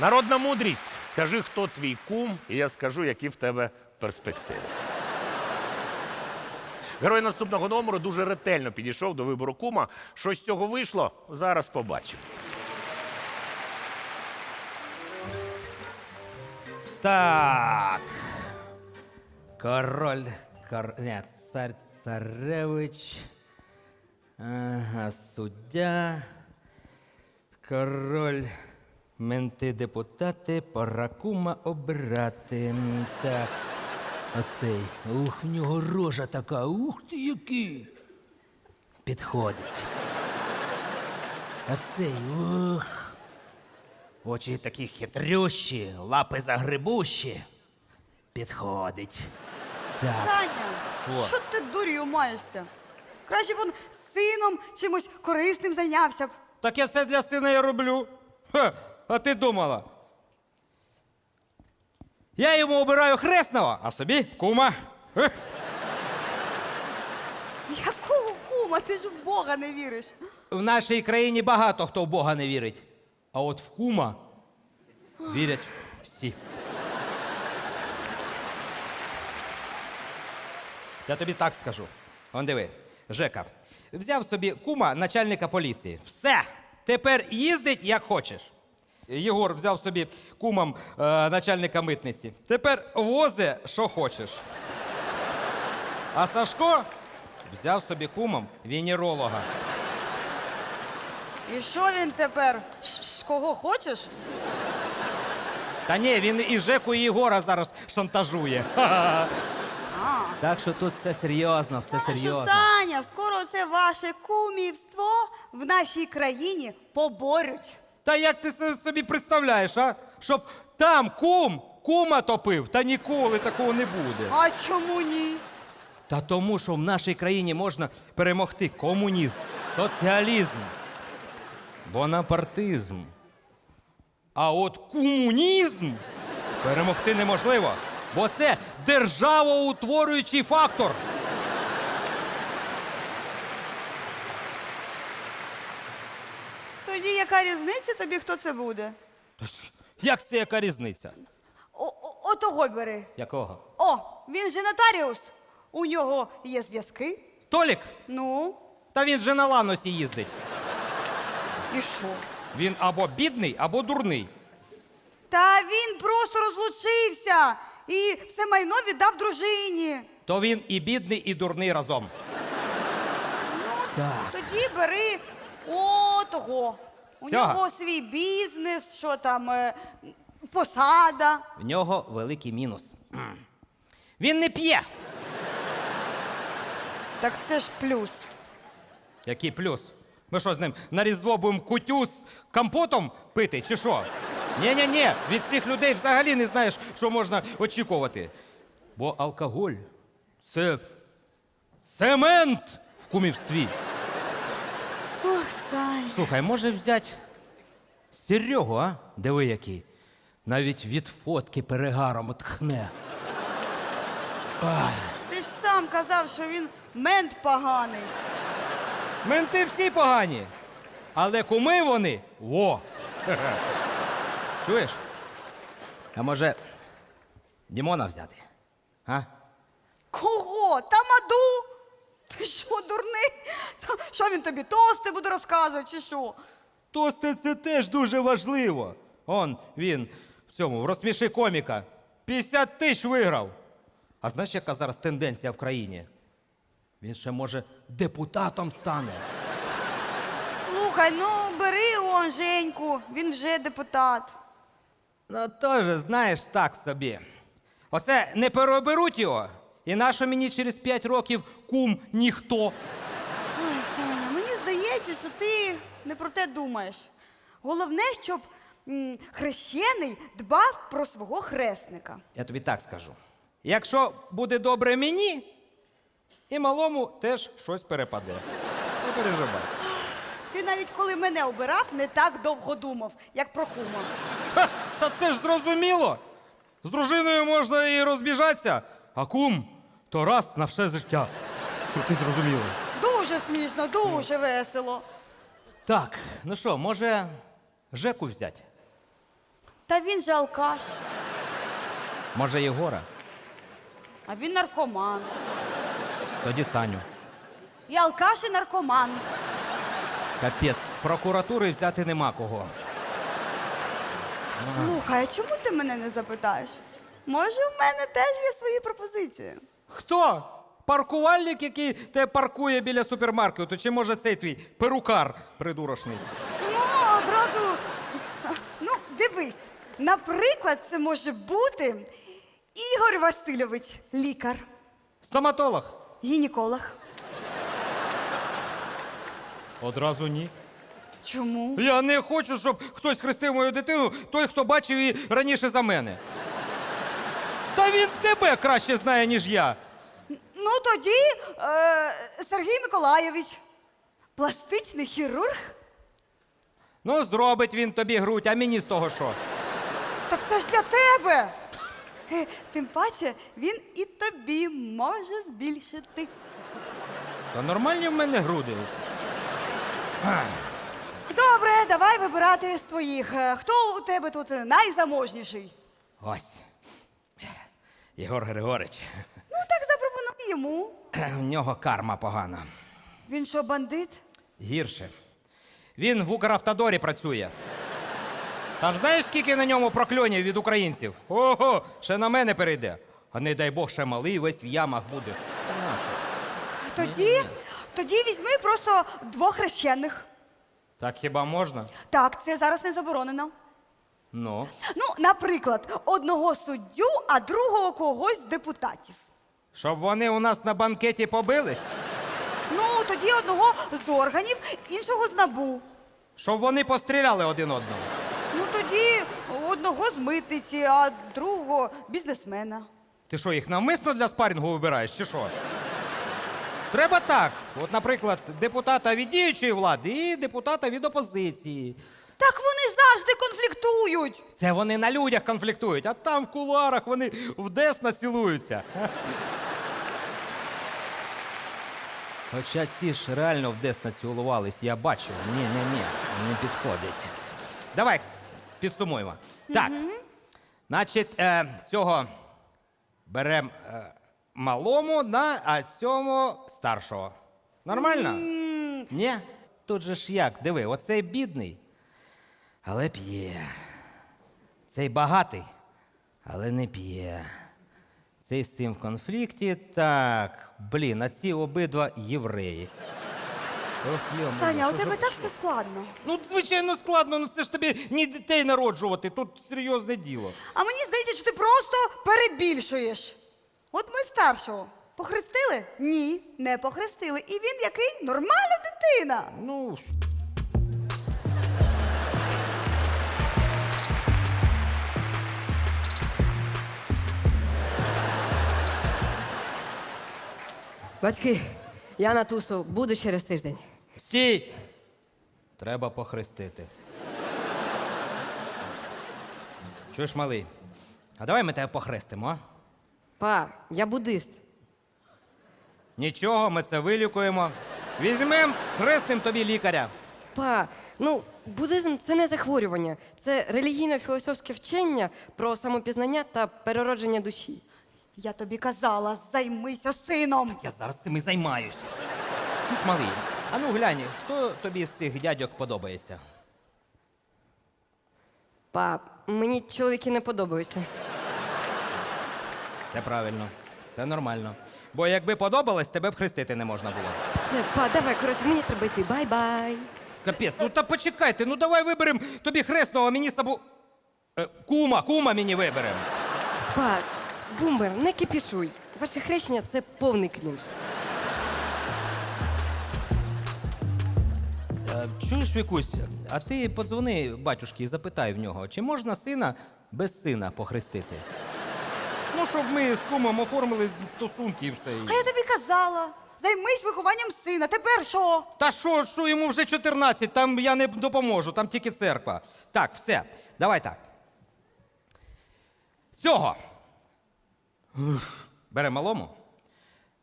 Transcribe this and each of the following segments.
Народна мудрість. Скажи, хто твій кум, і я скажу, які в тебе перспективи. Герой наступного номеру дуже ретельно підійшов до вибору кума. Що з цього вийшло, зараз побачимо. Так. Король, кор... Нет, царь царевич. Ага, суддя. Король. Менти депутати, пора кума обирати. Так. Оцей. Ух, в нього рожа така. Ух ти який. Підходить. Оцей, ух. Очі такі хитрющі, лапи загребущі. Підходить. Так. Саня, Що? що ти дурію маєшся? Краще б він сином чимось корисним зайнявся б. Так я це для сина і роблю. Ха, а ти думала? Я йому обираю хресного, а собі кума. Ех. Якого кума? Ти ж в Бога не віриш. В нашій країні багато хто в Бога не вірить. А от в кума вірять всі. Я тобі так скажу. Он диви, Жека, взяв собі кума начальника поліції. Все! Тепер їздить як хочеш. Єгор взяв собі кумом е, начальника митниці. Тепер вози, що хочеш. А Сашко взяв собі кумом венеролога. І що він тепер? Ш- ш- Кого хочеш? Та ні, він і Жеку, і Єгора зараз шантажує. Ха-ха. А. Так що тут все серйозно, все Що, серйозно. Саня, скоро це ваше кумівство в нашій країні поборють. Та як ти собі представляєш, а? Щоб там кум кума топив, та ніколи такого не буде. А чому ні? Та тому, що в нашій країні можна перемогти комунізм, соціалізм, бонапартизм. А от комунізм перемогти неможливо, бо це державоутворюючий фактор. Яка різниця тобі, хто це буде? Як це яка різниця? О, о, отого бери. Якого? О, він же нотаріус. У нього є зв'язки. Толік? Ну, Та він же на ланосі їздить. і що? Він або бідний, або дурний. Та він просто розлучився і все майно віддав дружині. То він і бідний, і дурний разом. Ну, тоді бери о того. У нього свій бізнес, що там, е, посада. В нього великий мінус. Він не п'є. Так це ж плюс. Який плюс? Ми що з ним на різдво будемо кутю з компотом пити, чи що? Ні-ні-ні, від цих людей взагалі не знаєш, що можна очікувати. Бо алкоголь це цемент в кумівстві. Слухай, може взяти Серегу, а? Диви який. Навіть від фотки перегаром тхне. Ти ж сам казав, що він мент поганий. Менти всі погані. Але куми вони во. Чуєш? А може, Дімона взяти? А? Кого? Тамаду? Що, дурний? Та Що він тобі тости буде розказувати, чи що? Тости це теж дуже важливо. Он він в цьому в розсміши коміка. 50 тисяч виграв. А знаєш, яка зараз тенденція в країні? Він ще може депутатом стане. Слухай, ну бери он Женьку, він вже депутат. Ну, теж, знаєш, так собі. Оце не переоберуть його, і нащо мені через 5 років кум ніхто. Ой, Саня, мені здається, що ти не про те думаєш. Головне, щоб м, хрещений дбав про свого хресника. Я тобі так скажу. Якщо буде добре мені, і малому теж щось перепаде. Не переживай. Ти навіть коли мене обирав, не так довго думав, як про кума. Та це ж зрозуміло. З дружиною можна і розбіжатися, а кум то раз на все життя. Щоб ти зрозуміла. Дуже смішно, дуже весело. Так, ну що, може, Жеку взяти? Та він же алкаш, Може, Єгора? а він наркоман. Тоді Саню. І алкаш, і наркоман. Капець, з прокуратури взяти нема кого. Слухай, а чому ти мене не запитаєш? Може, в мене теж є свої пропозиції. Хто? Паркувальник, який те паркує біля супермаркету, чи може цей твій перукар придурошний? Ну, одразу. Ну, дивись. Наприклад, це може бути Ігор Васильович, лікар, Стоматолог? гінеколог. Одразу ні. Чому? Я не хочу, щоб хтось хрестив мою дитину, той, хто бачив її раніше за мене. Та він тебе краще знає, ніж я. Ну, тоді е, Сергій Миколайович, пластичний хірург. Ну, зробить він тобі грудь, а мені з того що? Так це ж для тебе. Е, Тим паче, він і тобі може збільшити. Та нормальні в мене груди. Добре, давай вибирати з твоїх. Е, Хто у тебе тут найзаможніший? Ось. Єгор Григорич. Ну, так запропонуй йому. В нього карма погана. Він що, бандит? Гірше. Він в Укравтодорі працює. Там знаєш, скільки на ньому прокльонів від українців? Ого, ще на мене перейде. А не дай Бог, ще малий весь в ямах буде. Тоді, тоді візьми просто двох хрещених. Так хіба можна? Так, це зараз не заборонено. Ну. Ну, наприклад, одного суддю, а другого когось з депутатів. Щоб вони у нас на банкеті побились, Ну, тоді одного з органів, іншого з набу. щоб вони постріляли один одного. Ну тоді одного з митниці, а другого бізнесмена. Ти що, їх навмисно для спарінгу вибираєш, чи що? Треба так. От, наприклад, депутата від діючої влади і депутата від опозиції. Так вони завжди конфліктують. Це вони на людях конфліктують, а там в кулуарах вони в десна цілуються. Хоча ці ж реально в десна цілувались, я бачу. Ні, ні, ні, не підходить. Давай підсумуємо. Так. Значить, е, цього беремо е, малому, на, а цьому старшого. Нормально? Ні? Тут же ж як, диви, оцей бідний, але п'є. Цей багатий, але не п'є. Цей з цим в конфлікті. Так, блін, а ці обидва євреї. Ох, йо-моє, Саня, а у що тебе за- так все складно. Ну, звичайно, складно, ну це ж тобі ні дітей народжувати, тут серйозне діло. А мені здається, що ти просто перебільшуєш. От ми старшого. Похрестили? Ні, не похрестили. І він який? Нормальна дитина. Ну, Батьки, я на тусу буду через тиждень. стій! Треба похрестити. Чуєш, малий? А давай ми тебе похрестимо, а? Па, я буддист. Нічого, ми це вилікуємо. Візьмем, хрестим тобі лікаря. Па, ну, буддизм це не захворювання, це релігійно-філософське вчення про самопізнання та переродження душі. Я тобі казала, займися сином. Я зараз цим і займаюсь. Чуєш, малий, а ну глянь, хто тобі з цих дядьок подобається? Па, мені чоловіки не подобаються. Це правильно, це нормально. Бо якби подобалось, тебе б хрестити не можна було. Все, па, давай, коротше, мені треба йти. Бай-бай. Капець, ну та почекайте, ну давай виберемо тобі хресного, а мені сабу. Е, кума, кума мені виберемо. Па, бумер, не кипішуй. Ваше хрещення це повний крінж. Е, чуєш, Вікусь, а ти подзвони батюшки і запитай в нього, чи можна сина без сина похрестити? Ну, щоб ми з кумом оформили стосунки і все. А я тобі казала, займись вихованням сина. Тепер що? Та що, що йому вже 14, там я не допоможу, там тільки церква. Так, все, давай так. Цього. Беремо малому.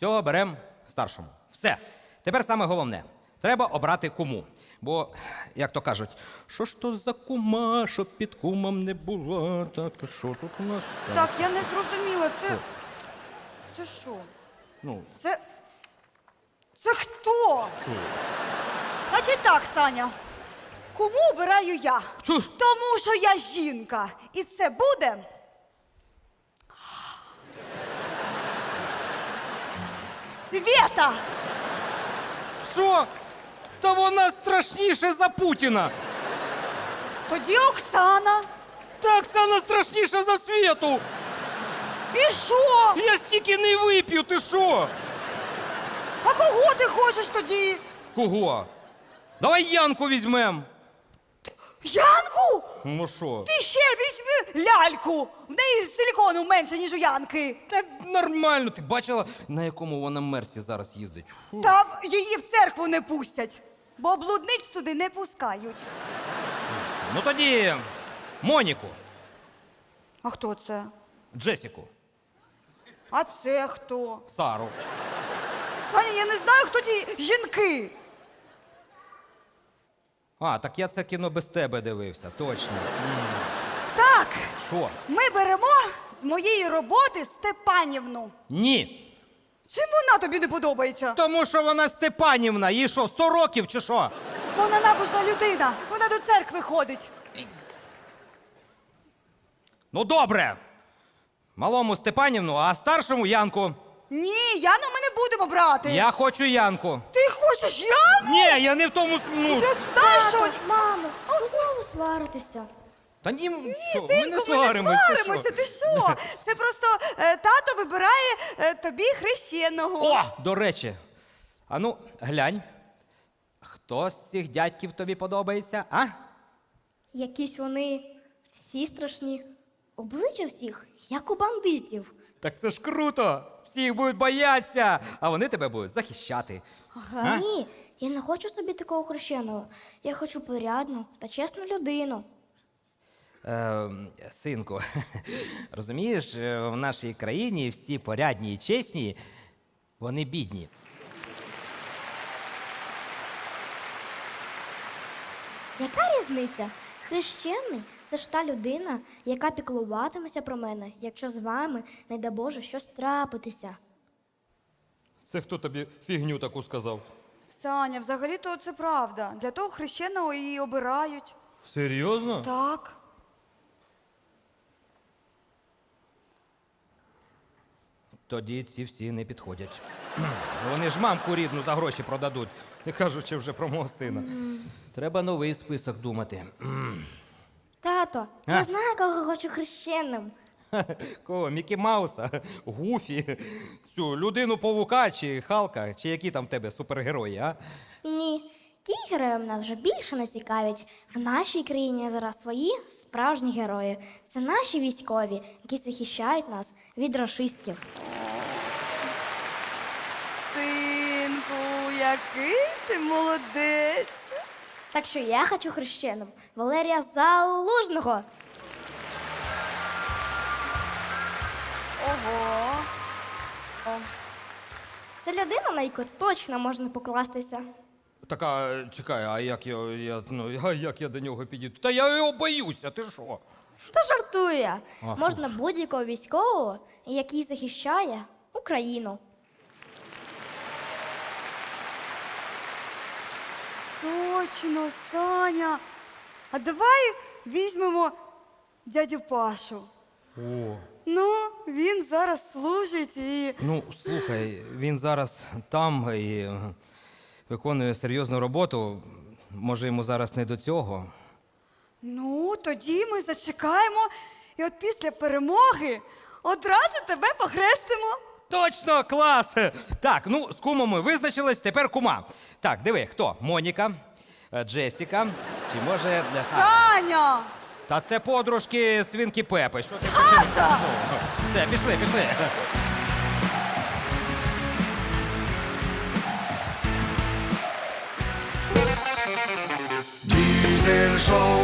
Цього беремо старшому. Все. Тепер саме головне. Треба обрати кому. Бо, як то кажуть, що ж то за кума, щоб під кумом не була, так що тут у нас? Так, я не зрозуміла. Це. Це що? Ну, Це. Це хто? Значить так, Саня. Кому обираю я? Чу- Тому що я жінка. І це буде. Свєта! що? Та вона страшніше за Путіна! Тоді Оксана. Та Оксана страшніша за світу! І що? Я стільки не вип'ю, ти що? А кого ти хочеш тоді? Кого? Давай Янку візьмем. Янку? Ну що? Ти ще візьми ляльку. В неї силікону менше, ніж у Янки. Та нормально, ти бачила, на якому вона мерсі зараз їздить? Фу. Та в- її в церкву не пустять, бо блудниць туди не пускають. Ну тоді Моніку, А хто це? Джесіку, А це хто? Сару. Саня, я не знаю, хто ці жінки. А, так я це кіно без тебе дивився, точно. Так, Що? ми беремо з моєї роботи Степанівну. Ні. Чим вона тобі не подобається? Тому що вона Степанівна, їй що, 100 років чи що? Вона набожна людина, вона до церкви ходить. Ну добре. Малому Степанівну, а старшому Янку. Ні, Яну ми не будемо брати. Я хочу Янку. Ти хочеш Яну? Ні, я не в тому. с- Ну, Ти знаєш, що? Мамо, ви знову сваритеся. та ні, Ні, що, ми синку, не ми сваримось. не ти сваримося, що? ти що? Це просто е, тато вибирає е, тобі хрещеного. О, до речі. А ну, глянь. Хто з цих дядьків тобі подобається, а? Якісь вони всі страшні. Обличчя всіх, як у бандитів. Так це ж круто! Всіх будуть боятися, а вони тебе будуть захищати. А? Ні, я не хочу собі такого хрещеного. Я хочу порядну та чесну людину. Е, синку, розумієш, в нашій країні всі порядні і чесні, вони бідні. Яка різниця? Хрещений це ж та людина, яка піклуватиметься про мене, якщо з вами, не дай Боже, щось трапитися. Це хто тобі фігню таку сказав? Саня, взагалі-то це правда. Для того хрещеного її обирають. Серйозно? Так. Тоді ці всі не підходять. Вони ж мамку рідну за гроші продадуть, не кажучи вже про мого сина. Треба новий список думати. Тато, А? я знаю, кого хочу хрещеним. Кого? Мікі Мауса, Гуфі, цю людину павука чи Халка, чи які там в тебе супергерої, а? Ні, ті герої мене вже більше не цікавять. В нашій країні зараз свої справжні герої. Це наші військові, які захищають нас від рашистів. Синку, який ти молодець. Так що я хочу хрещеним Валерія Залужного. Ого. Це людина, на яку точно можна покластися. Так, а чекай, а як я, я, ну, а як я до нього підійду? Та я його боюся, ти що? Та. Ага. Можна будь-якого військового, який захищає Україну. Точно, Саня. А давай візьмемо дядю Пашу. О. Ну, він зараз служить і. Ну, слухай, він зараз там і виконує серйозну роботу. Може, йому зараз не до цього. Ну, тоді ми зачекаємо, і от після перемоги одразу тебе похрестимо. Точно, клас! Так, ну з кумом ми визначились, тепер кума. Так, диви, хто? Моніка, е, Джесіка, чи може. е, Саня! Та це подружки свинки Пепи. Що ти хочеш? Саша! Все, пішли, пішли. Diesel Show.